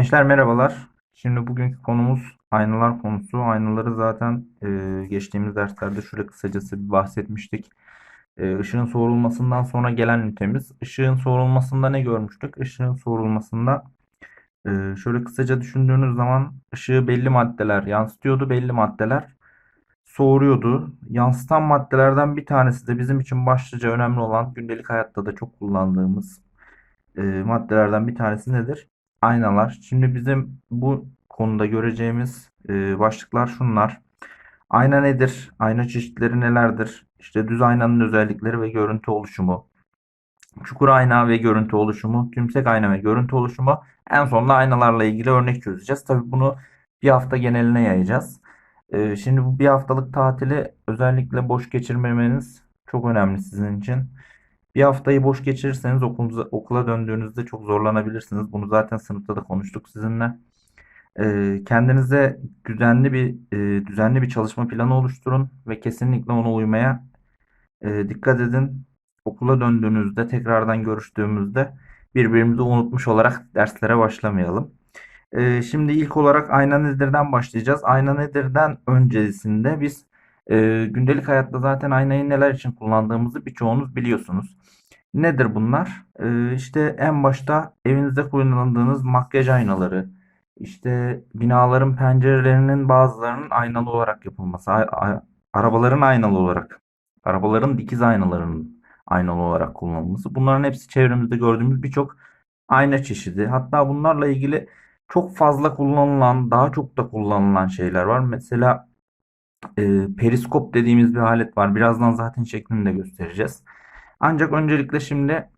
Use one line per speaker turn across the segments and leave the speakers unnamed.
Gençler merhabalar. Şimdi bugünkü konumuz aynalar konusu. Aynaları zaten e, geçtiğimiz derslerde şöyle kısacası bir bahsetmiştik. E, ışığın soğurulmasından sonra gelen ünitemiz. Işığın soğurulmasında ne görmüştük? Işığın soğurulmasında e, şöyle kısaca düşündüğünüz zaman ışığı belli maddeler yansıtıyordu. Belli maddeler soğuruyordu. Yansıtan maddelerden bir tanesi de bizim için başlıca önemli olan gündelik hayatta da çok kullandığımız e, maddelerden bir tanesi nedir? Aynalar. Şimdi bizim bu konuda göreceğimiz e, başlıklar şunlar. Ayna nedir? Ayna çeşitleri nelerdir? İşte düz aynanın özellikleri ve görüntü oluşumu. Çukur ayna ve görüntü oluşumu. Tümsek ayna ve görüntü oluşumu. En sonunda aynalarla ilgili örnek çözeceğiz. Tabii bunu bir hafta geneline yayacağız. E, şimdi bu bir haftalık tatili özellikle boş geçirmemeniz çok önemli sizin için. Bir haftayı boş geçirirseniz okulunuza, okula döndüğünüzde çok zorlanabilirsiniz. Bunu zaten sınıfta da konuştuk sizinle. Ee, kendinize düzenli bir e, düzenli bir çalışma planı oluşturun ve kesinlikle ona uymaya e, dikkat edin. Okula döndüğünüzde tekrardan görüştüğümüzde birbirimizi unutmuş olarak derslere başlamayalım. Ee, şimdi ilk olarak ayna nedirden başlayacağız. Ayna nedirden öncesinde biz e, gündelik hayatta zaten aynayı neler için kullandığımızı birçoğunuz biliyorsunuz. Nedir bunlar? Ee, işte en başta evinizde kullandığınız makyaj aynaları, işte binaların pencerelerinin bazılarının aynalı olarak yapılması, arabaların aynalı olarak, arabaların dikiz aynalarının aynalı olarak kullanılması. Bunların hepsi çevremizde gördüğümüz birçok ayna çeşidi. Hatta bunlarla ilgili çok fazla kullanılan, daha çok da kullanılan şeyler var. Mesela e, periskop dediğimiz bir alet var. Birazdan zaten şeklini de göstereceğiz. Ancak öncelikle şimdi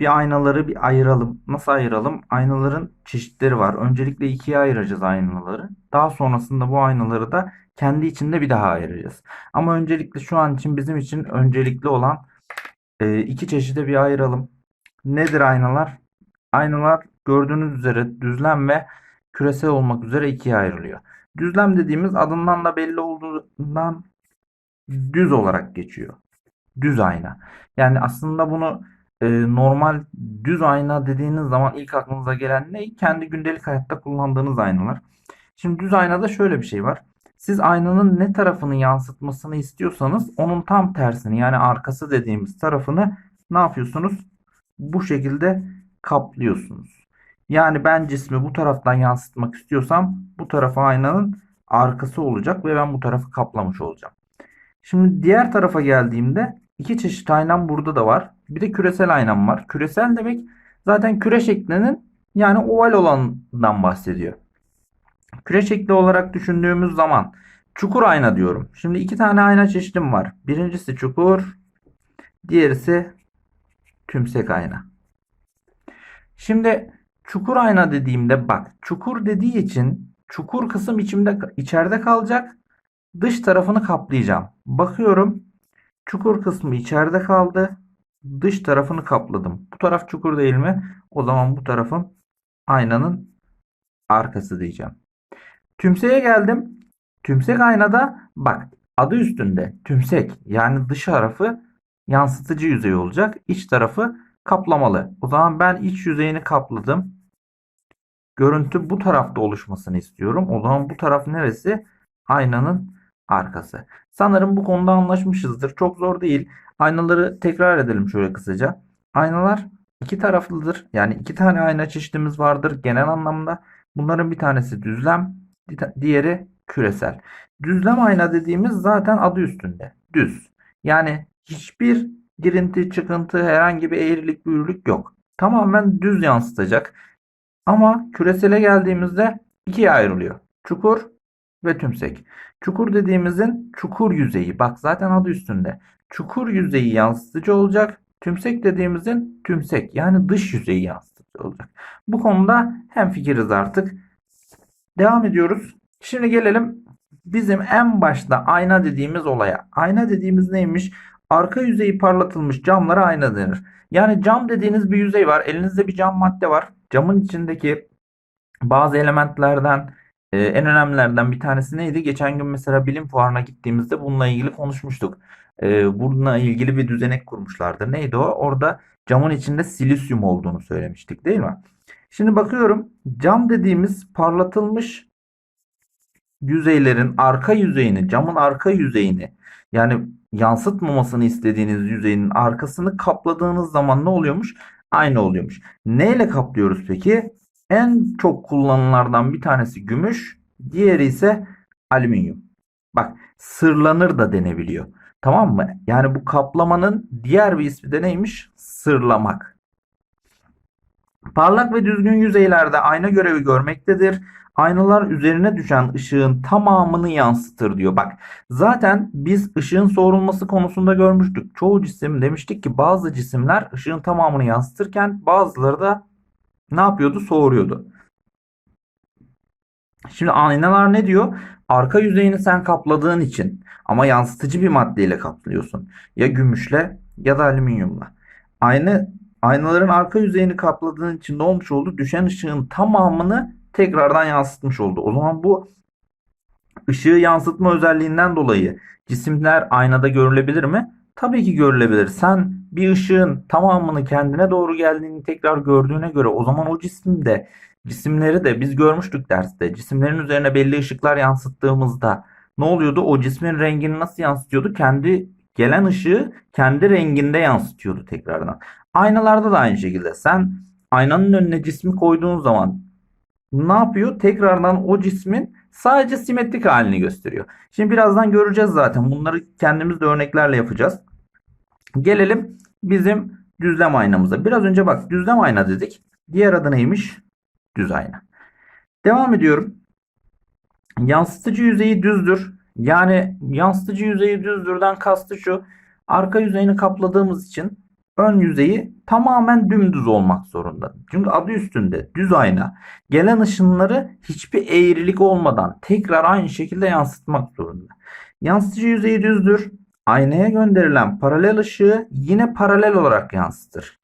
bir aynaları bir ayıralım. Nasıl ayıralım? Aynaların çeşitleri var. Öncelikle ikiye ayıracağız aynaları. Daha sonrasında bu aynaları da kendi içinde bir daha ayıracağız. Ama öncelikle şu an için bizim için öncelikli olan e, iki çeşide bir ayıralım. Nedir aynalar? Aynalar gördüğünüz üzere düzlem ve küresel olmak üzere ikiye ayrılıyor. Düzlem dediğimiz adından da belli olduğundan düz olarak geçiyor. Düz ayna. Yani aslında bunu e, normal düz ayna dediğiniz zaman ilk aklınıza gelen ne? Kendi gündelik hayatta kullandığınız aynalar. Şimdi düz aynada şöyle bir şey var. Siz aynanın ne tarafını yansıtmasını istiyorsanız onun tam tersini yani arkası dediğimiz tarafını ne yapıyorsunuz? Bu şekilde kaplıyorsunuz. Yani ben cismi bu taraftan yansıtmak istiyorsam bu tarafa aynanın arkası olacak ve ben bu tarafı kaplamış olacağım. Şimdi diğer tarafa geldiğimde iki çeşit aynam burada da var. Bir de küresel aynam var. Küresel demek zaten küre şeklinin yani oval olandan bahsediyor. Küre şekli olarak düşündüğümüz zaman çukur ayna diyorum. Şimdi iki tane ayna çeşidim var. Birincisi çukur, diğerisi tümsek ayna. Şimdi çukur ayna dediğimde bak çukur dediği için çukur kısım içimde içeride kalacak. Dış tarafını kaplayacağım. Bakıyorum çukur kısmı içeride kaldı. Dış tarafını kapladım. Bu taraf çukur değil mi? O zaman bu tarafım aynanın arkası diyeceğim. Tümseğe geldim. Tümsek aynada bak adı üstünde tümsek yani dış tarafı yansıtıcı yüzey olacak. İç tarafı kaplamalı. O zaman ben iç yüzeyini kapladım. Görüntü bu tarafta oluşmasını istiyorum. O zaman bu taraf neresi? Aynanın arkası. Sanırım bu konuda anlaşmışızdır. Çok zor değil. Aynaları tekrar edelim şöyle kısaca. Aynalar iki taraflıdır. Yani iki tane ayna çeşidimiz vardır genel anlamda. Bunların bir tanesi düzlem, diğeri küresel. Düzlem ayna dediğimiz zaten adı üstünde. Düz. Yani hiçbir girinti, çıkıntı, herhangi bir eğrilik, büyürlük yok. Tamamen düz yansıtacak. Ama küresele geldiğimizde ikiye ayrılıyor. Çukur ve tümsek. Çukur dediğimizin çukur yüzeyi. Bak zaten adı üstünde. Çukur yüzeyi yansıtıcı olacak. Tümsek dediğimizin tümsek yani dış yüzeyi yansıtıcı olacak. Bu konuda hem fikiriz artık. Devam ediyoruz. Şimdi gelelim bizim en başta ayna dediğimiz olaya. Ayna dediğimiz neymiş? Arka yüzeyi parlatılmış camlara ayna denir. Yani cam dediğiniz bir yüzey var. Elinizde bir cam madde var. Camın içindeki bazı elementlerden e, en önemlilerden bir tanesi neydi? Geçen gün mesela bilim fuarına gittiğimizde bununla ilgili konuşmuştuk. E, bununla ilgili bir düzenek kurmuşlardı. Neydi o? Orada camın içinde silisyum olduğunu söylemiştik değil mi? Şimdi bakıyorum cam dediğimiz parlatılmış yüzeylerin arka yüzeyini, camın arka yüzeyini yani yansıtmamasını istediğiniz yüzeyin arkasını kapladığınız zaman ne oluyormuş? Aynı oluyormuş. Neyle kaplıyoruz peki? En çok kullanılanlardan bir tanesi gümüş, diğeri ise alüminyum. Bak sırlanır da denebiliyor. Tamam mı? Yani bu kaplamanın diğer bir ismi de neymiş? Sırlamak. Parlak ve düzgün yüzeylerde ayna görevi görmektedir. Aynalar üzerine düşen ışığın tamamını yansıtır diyor. Bak zaten biz ışığın soğurulması konusunda görmüştük. Çoğu cisim demiştik ki bazı cisimler ışığın tamamını yansıtırken bazıları da ne yapıyordu? Soğuruyordu. Şimdi aynalar ne diyor? Arka yüzeyini sen kapladığın için ama yansıtıcı bir maddeyle kaplıyorsun. Ya gümüşle ya da alüminyumla. Aynı aynaların arka yüzeyini kapladığın için ne olmuş oldu? Düşen ışığın tamamını tekrardan yansıtmış oldu. O zaman bu ışığı yansıtma özelliğinden dolayı cisimler aynada görülebilir mi? Tabii ki görülebilir. Sen bir ışığın tamamını kendine doğru geldiğini tekrar gördüğüne göre o zaman o cisimde cisimleri de biz görmüştük derste. Cisimlerin üzerine belli ışıklar yansıttığımızda ne oluyordu? O cismin rengini nasıl yansıtıyordu? Kendi gelen ışığı kendi renginde yansıtıyordu tekrardan. Aynalarda da aynı şekilde. Sen aynanın önüne cismi koyduğun zaman ne yapıyor? Tekrardan o cismin sadece simetrik halini gösteriyor. Şimdi birazdan göreceğiz zaten. Bunları kendimiz de örneklerle yapacağız. Gelelim bizim düzlem aynamıza. Biraz önce bak düzlem ayna dedik. Diğer adı neymiş? Düz ayna. Devam ediyorum. Yansıtıcı yüzeyi düzdür. Yani yansıtıcı yüzeyi düzdürden kastı şu. Arka yüzeyini kapladığımız için ön yüzeyi tamamen dümdüz olmak zorunda. Çünkü adı üstünde düz ayna. Gelen ışınları hiçbir eğrilik olmadan tekrar aynı şekilde yansıtmak zorunda. Yansıtıcı yüzeyi düzdür. Aynaya gönderilen paralel ışığı yine paralel olarak yansıtır.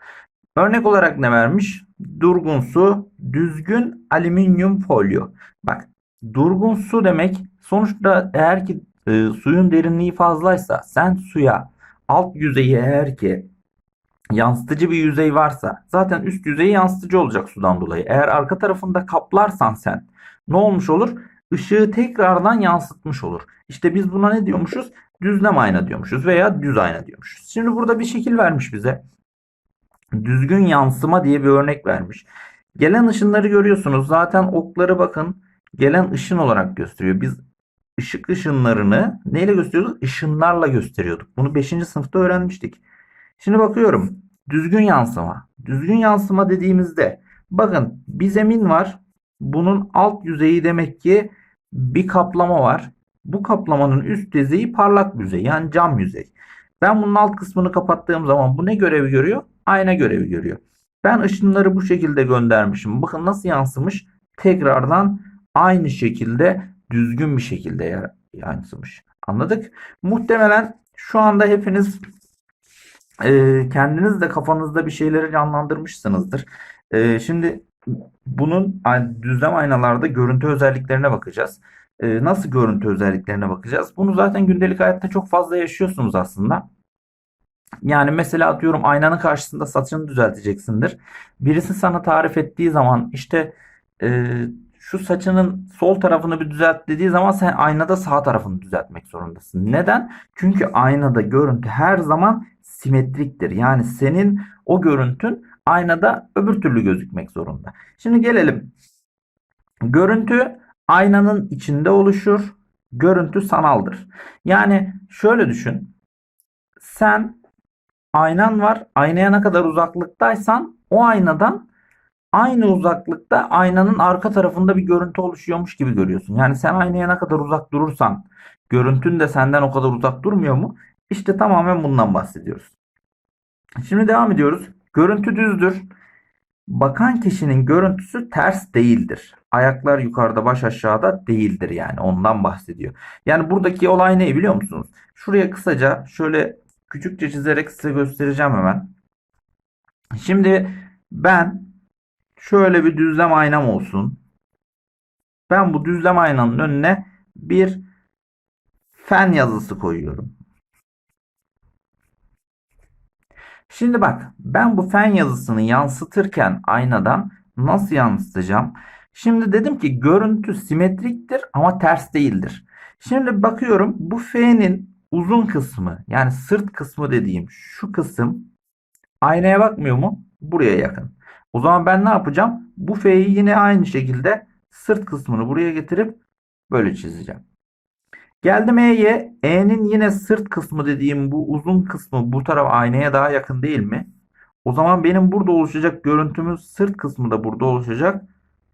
Örnek olarak ne vermiş? Durgun su, düzgün alüminyum folyo. Bak durgun su demek sonuçta eğer ki e, suyun derinliği fazlaysa sen suya alt yüzeyi eğer ki yansıtıcı bir yüzey varsa zaten üst yüzeyi yansıtıcı olacak sudan dolayı. Eğer arka tarafında kaplarsan sen ne olmuş olur? Işığı tekrardan yansıtmış olur. İşte biz buna ne diyormuşuz? Düzlem ayna diyormuşuz veya düz ayna diyormuşuz. Şimdi burada bir şekil vermiş bize. Düzgün yansıma diye bir örnek vermiş. Gelen ışınları görüyorsunuz. Zaten okları bakın gelen ışın olarak gösteriyor. Biz ışık ışınlarını neyle gösteriyorduk? Işınlarla gösteriyorduk. Bunu 5. sınıfta öğrenmiştik. Şimdi bakıyorum. Düzgün yansıma. Düzgün yansıma dediğimizde bakın bir zemin var. Bunun alt yüzeyi demek ki bir kaplama var. Bu kaplamanın üst yüzeyi parlak yüzey yani cam yüzey. Ben bunun alt kısmını kapattığım zaman bu ne görevi görüyor? Ayna görevi görüyor. Ben ışınları bu şekilde göndermişim. Bakın nasıl yansımış? Tekrardan aynı şekilde düzgün bir şekilde yansımış. Anladık? Muhtemelen şu anda hepiniz e, kendiniz de kafanızda bir şeyleri canlandırmışsınızdır. E, şimdi bunun düzlem aynalarda görüntü özelliklerine bakacağız. E, nasıl görüntü özelliklerine bakacağız? Bunu zaten gündelik hayatta çok fazla yaşıyorsunuz aslında. Yani mesela atıyorum aynanın karşısında saçını düzelteceksindir. Birisi sana tarif ettiği zaman işte e, şu saçının sol tarafını bir düzelt dediği zaman sen aynada sağ tarafını düzeltmek zorundasın. Neden? Çünkü aynada görüntü her zaman simetriktir. Yani senin o görüntün aynada öbür türlü gözükmek zorunda. Şimdi gelelim. Görüntü aynanın içinde oluşur. Görüntü sanaldır. Yani şöyle düşün. Sen aynan var. Aynaya ne kadar uzaklıktaysan o aynadan aynı uzaklıkta aynanın arka tarafında bir görüntü oluşuyormuş gibi görüyorsun. Yani sen aynaya ne kadar uzak durursan görüntün de senden o kadar uzak durmuyor mu? İşte tamamen bundan bahsediyoruz. Şimdi devam ediyoruz. Görüntü düzdür. Bakan kişinin görüntüsü ters değildir. Ayaklar yukarıda baş aşağıda değildir yani ondan bahsediyor. Yani buradaki olay ne biliyor musunuz? Şuraya kısaca şöyle küçükçe çizerek size göstereceğim hemen. Şimdi ben şöyle bir düzlem aynam olsun. Ben bu düzlem aynanın önüne bir fen yazısı koyuyorum. Şimdi bak ben bu fen yazısını yansıtırken aynadan nasıl yansıtacağım? Şimdi dedim ki görüntü simetriktir ama ters değildir. Şimdi bakıyorum bu F'nin uzun kısmı yani sırt kısmı dediğim şu kısım aynaya bakmıyor mu? Buraya yakın. O zaman ben ne yapacağım? Bu F'yi yine aynı şekilde sırt kısmını buraya getirip böyle çizeceğim. Geldim E'ye. E'nin yine sırt kısmı dediğim bu uzun kısmı bu taraf aynaya daha yakın değil mi? O zaman benim burada oluşacak görüntümün sırt kısmı da burada oluşacak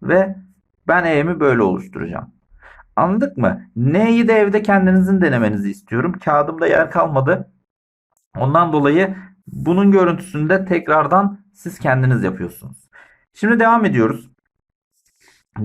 ve ben E'mi böyle oluşturacağım. Anladık mı? N'yi de evde kendinizin denemenizi istiyorum. Kağıdımda yer kalmadı. Ondan dolayı bunun görüntüsünü de tekrardan siz kendiniz yapıyorsunuz. Şimdi devam ediyoruz.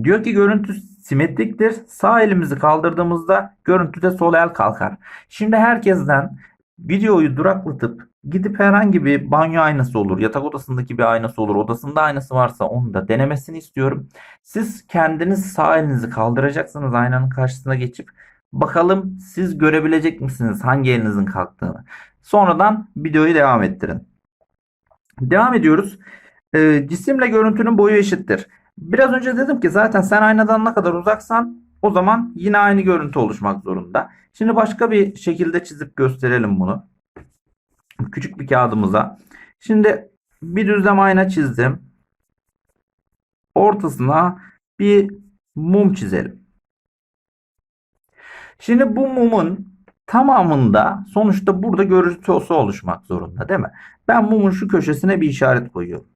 Diyor ki görüntü simetriktir. Sağ elimizi kaldırdığımızda görüntüde sol el kalkar. Şimdi herkesten videoyu duraklatıp gidip herhangi bir banyo aynası olur, yatak odasındaki bir aynası olur, odasında aynası varsa onu da denemesini istiyorum. Siz kendiniz sağ elinizi kaldıracaksınız aynanın karşısına geçip bakalım siz görebilecek misiniz hangi elinizin kalktığını. Sonradan videoyu devam ettirin. Devam ediyoruz. Ee, cisimle görüntünün boyu eşittir. Biraz önce dedim ki zaten sen aynadan ne kadar uzaksan o zaman yine aynı görüntü oluşmak zorunda. Şimdi başka bir şekilde çizip gösterelim bunu. Küçük bir kağıdımıza. Şimdi bir düzlem ayna çizdim. Ortasına bir mum çizelim. Şimdi bu mumun tamamında sonuçta burada görüntü oluşmak zorunda değil mi? Ben mumun şu köşesine bir işaret koyuyorum.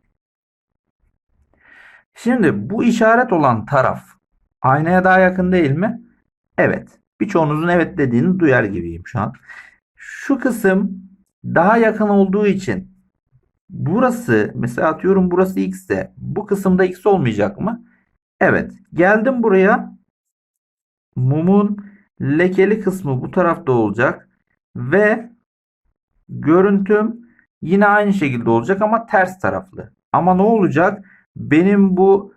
Şimdi bu işaret olan taraf aynaya daha yakın değil mi? Evet. Birçoğunuzun evet dediğini duyar gibiyim şu an. Şu kısım daha yakın olduğu için burası mesela atıyorum burası x ise bu kısımda x olmayacak mı? Evet. Geldim buraya. Mumun lekeli kısmı bu tarafta olacak ve görüntüm yine aynı şekilde olacak ama ters taraflı. Ama ne olacak? Benim bu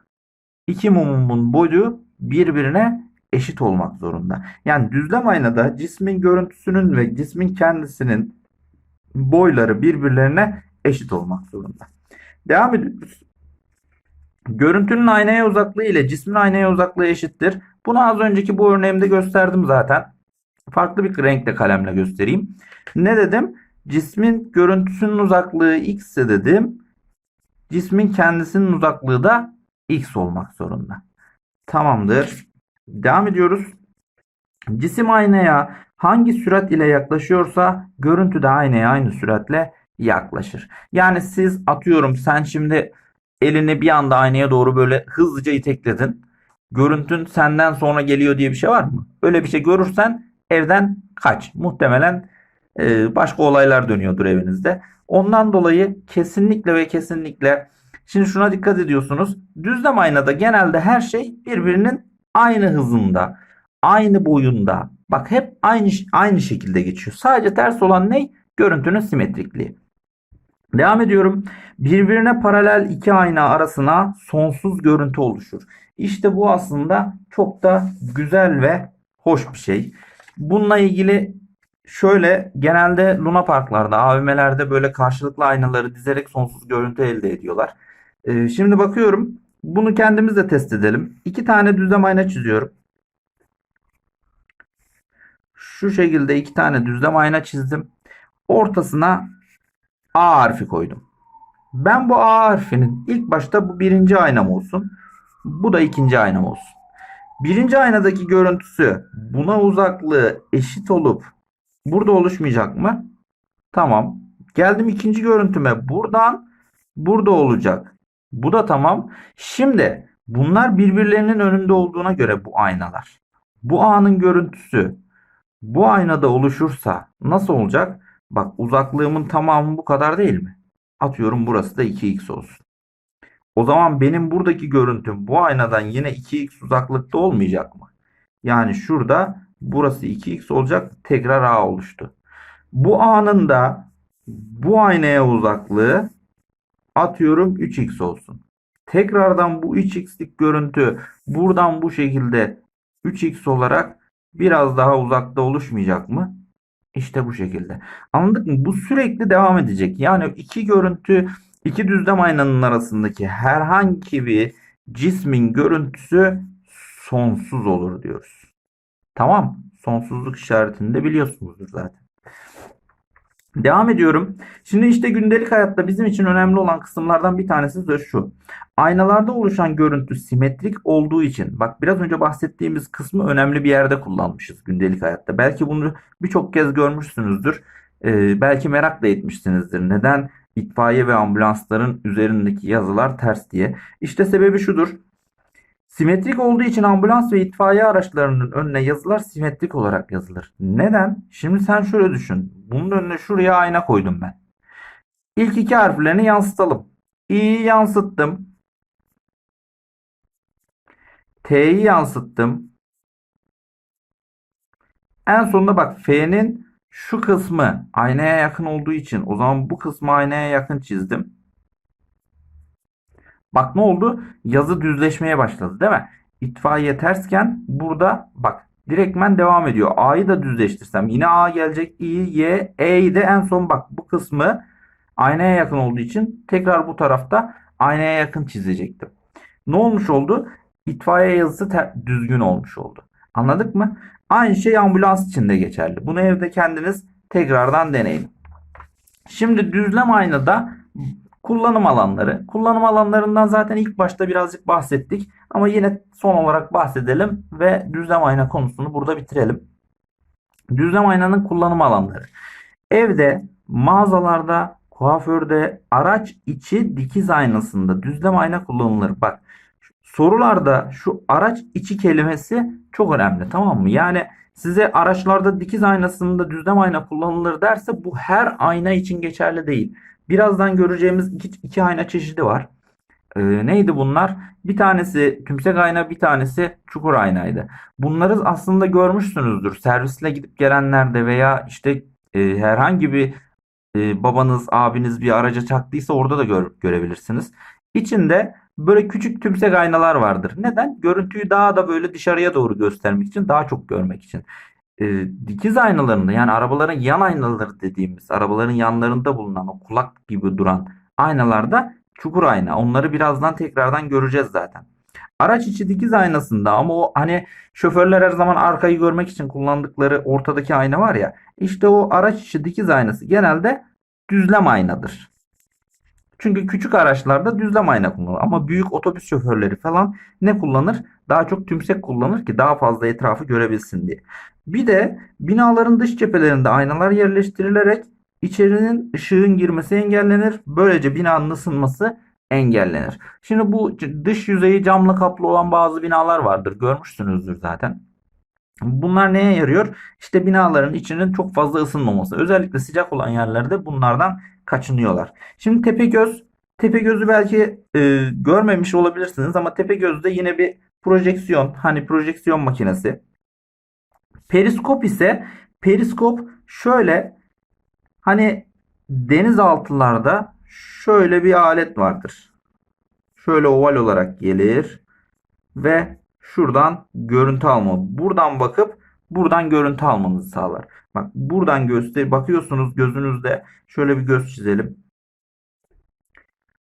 iki mumumun boyu birbirine eşit olmak zorunda. Yani düzlem aynada cismin görüntüsünün ve cismin kendisinin boyları birbirlerine eşit olmak zorunda. Devam ediyoruz. Görüntünün aynaya uzaklığı ile cismin aynaya uzaklığı eşittir. Bunu az önceki bu örneğimde gösterdim zaten. Farklı bir renkle kalemle göstereyim. Ne dedim? Cismin görüntüsünün uzaklığı x dedim. Cismin kendisinin uzaklığı da x olmak zorunda. Tamamdır. Devam ediyoruz. Cisim aynaya hangi sürat ile yaklaşıyorsa görüntü de aynaya aynı süratle yaklaşır. Yani siz atıyorum sen şimdi elini bir anda aynaya doğru böyle hızlıca itekledin. Görüntün senden sonra geliyor diye bir şey var mı? Öyle bir şey görürsen evden kaç. Muhtemelen başka olaylar dönüyordur evinizde. Ondan dolayı kesinlikle ve kesinlikle şimdi şuna dikkat ediyorsunuz. Düzlem aynada genelde her şey birbirinin aynı hızında, aynı boyunda. Bak hep aynı aynı şekilde geçiyor. Sadece ters olan ne? Görüntünün simetrikliği. Devam ediyorum. Birbirine paralel iki ayna arasına sonsuz görüntü oluşur. İşte bu aslında çok da güzel ve hoş bir şey. Bununla ilgili şöyle genelde Luna Parklarda, AVM'lerde böyle karşılıklı aynaları dizerek sonsuz görüntü elde ediyorlar. Ee, şimdi bakıyorum. Bunu kendimiz de test edelim. İki tane düzlem ayna çiziyorum. Şu şekilde iki tane düzlem ayna çizdim. Ortasına A harfi koydum. Ben bu A harfinin ilk başta bu birinci aynam olsun. Bu da ikinci aynam olsun. Birinci aynadaki görüntüsü buna uzaklığı eşit olup burada oluşmayacak mı? Tamam. Geldim ikinci görüntüme. Buradan burada olacak. Bu da tamam. Şimdi bunlar birbirlerinin önünde olduğuna göre bu aynalar. Bu A'nın görüntüsü bu aynada oluşursa nasıl olacak? Bak uzaklığımın tamamı bu kadar değil mi? Atıyorum burası da 2x olsun. O zaman benim buradaki görüntüm bu aynadan yine 2x uzaklıkta olmayacak mı? Yani şurada burası 2x olacak. Tekrar A oluştu. Bu A'nın da bu aynaya uzaklığı atıyorum 3x olsun. Tekrardan bu 3x'lik görüntü buradan bu şekilde 3x olarak biraz daha uzakta oluşmayacak mı? İşte bu şekilde. Anladık mı? Bu sürekli devam edecek. Yani iki görüntü İki düzlem aynanın arasındaki herhangi bir cismin görüntüsü sonsuz olur diyoruz. Tamam. Sonsuzluk işaretini de biliyorsunuzdur zaten. Devam ediyorum. Şimdi işte gündelik hayatta bizim için önemli olan kısımlardan bir tanesi de şu. Aynalarda oluşan görüntü simetrik olduğu için bak biraz önce bahsettiğimiz kısmı önemli bir yerde kullanmışız gündelik hayatta. Belki bunu birçok kez görmüşsünüzdür. Ee, belki merak da etmişsinizdir. Neden itfaiye ve ambulansların üzerindeki yazılar ters diye. İşte sebebi şudur. Simetrik olduğu için ambulans ve itfaiye araçlarının önüne yazılar simetrik olarak yazılır. Neden? Şimdi sen şöyle düşün. Bunun önüne şuraya ayna koydum ben. İlk iki harflerini yansıtalım. İ'yi yansıttım. T'yi yansıttım. En sonunda bak F'nin şu kısmı aynaya yakın olduğu için o zaman bu kısmı aynaya yakın çizdim. Bak ne oldu? Yazı düzleşmeye başladı değil mi? İtfaiye tersken burada bak direktmen devam ediyor. A'yı da düzleştirsem yine A gelecek. İ, Y, E'yi de en son bak bu kısmı aynaya yakın olduğu için tekrar bu tarafta aynaya yakın çizecektim. Ne olmuş oldu? İtfaiye yazısı düzgün olmuş oldu. Anladık mı? Aynı şey ambulans için de geçerli. Bunu evde kendiniz tekrardan deneyin. Şimdi düzlem aynada kullanım alanları. Kullanım alanlarından zaten ilk başta birazcık bahsettik. Ama yine son olarak bahsedelim ve düzlem ayna konusunu burada bitirelim. Düzlem aynanın kullanım alanları. Evde, mağazalarda, kuaförde, araç içi dikiz aynasında düzlem ayna kullanılır. Bak sorularda şu araç içi kelimesi çok önemli tamam mı? Yani size araçlarda dikiz aynasında düzlem ayna kullanılır derse bu her ayna için geçerli değil. Birazdan göreceğimiz iki, iki ayna çeşidi var. Ee, neydi bunlar? Bir tanesi tümsek ayna, bir tanesi çukur aynaydı. Bunları aslında görmüşsünüzdür. Servisle gidip gelenlerde veya işte e, herhangi bir e, babanız, abiniz bir araca çaktıysa orada da gör- görebilirsiniz. İçinde böyle küçük tümsek aynalar vardır. Neden? Görüntüyü daha da böyle dışarıya doğru göstermek için, daha çok görmek için. E, dikiz aynalarında yani arabaların yan aynaları dediğimiz, arabaların yanlarında bulunan o kulak gibi duran aynalarda çukur ayna. Onları birazdan tekrardan göreceğiz zaten. Araç içi dikiz aynasında ama o hani şoförler her zaman arkayı görmek için kullandıkları ortadaki ayna var ya. İşte o araç içi dikiz aynası genelde düzlem aynadır. Çünkü küçük araçlarda düzlem ayna kullanılır. Ama büyük otobüs şoförleri falan ne kullanır? Daha çok tümsek kullanır ki daha fazla etrafı görebilsin diye. Bir de binaların dış cephelerinde aynalar yerleştirilerek içerinin ışığın girmesi engellenir. Böylece binanın ısınması engellenir. Şimdi bu dış yüzeyi camla kaplı olan bazı binalar vardır. Görmüşsünüzdür zaten. Bunlar neye yarıyor? İşte binaların içinin çok fazla ısınmaması. Özellikle sıcak olan yerlerde bunlardan kaçınıyorlar. Şimdi Tepegöz, Tepegöz'ü belki e, görmemiş olabilirsiniz ama Tepegöz'de yine bir projeksiyon, hani projeksiyon makinesi. Periskop ise periskop şöyle hani denizaltılarda şöyle bir alet vardır. Şöyle oval olarak gelir ve şuradan görüntü alma. Buradan bakıp buradan görüntü almanızı sağlar. Bak buradan göster bakıyorsunuz gözünüzde şöyle bir göz çizelim.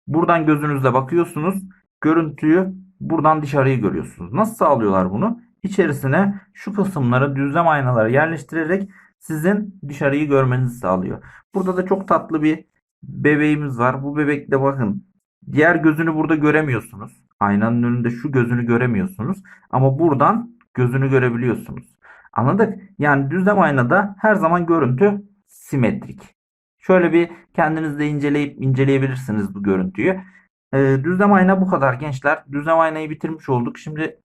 Buradan gözünüzle bakıyorsunuz. Görüntüyü buradan dışarıyı görüyorsunuz. Nasıl sağlıyorlar bunu? İçerisine şu kısımları düzlem aynaları yerleştirerek sizin dışarıyı görmenizi sağlıyor. Burada da çok tatlı bir bebeğimiz var. Bu bebekte bakın diğer gözünü burada göremiyorsunuz. Aynanın önünde şu gözünü göremiyorsunuz. Ama buradan gözünü görebiliyorsunuz. Anladık? Yani düzlem aynada her zaman görüntü simetrik. Şöyle bir kendiniz de inceleyip inceleyebilirsiniz bu görüntüyü. Ee, düzlem ayna bu kadar gençler. Düzlem aynayı bitirmiş olduk. Şimdi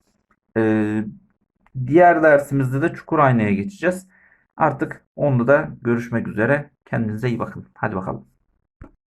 e, diğer dersimizde de çukur aynaya geçeceğiz. Artık onda da görüşmek üzere. Kendinize iyi bakın. Hadi bakalım.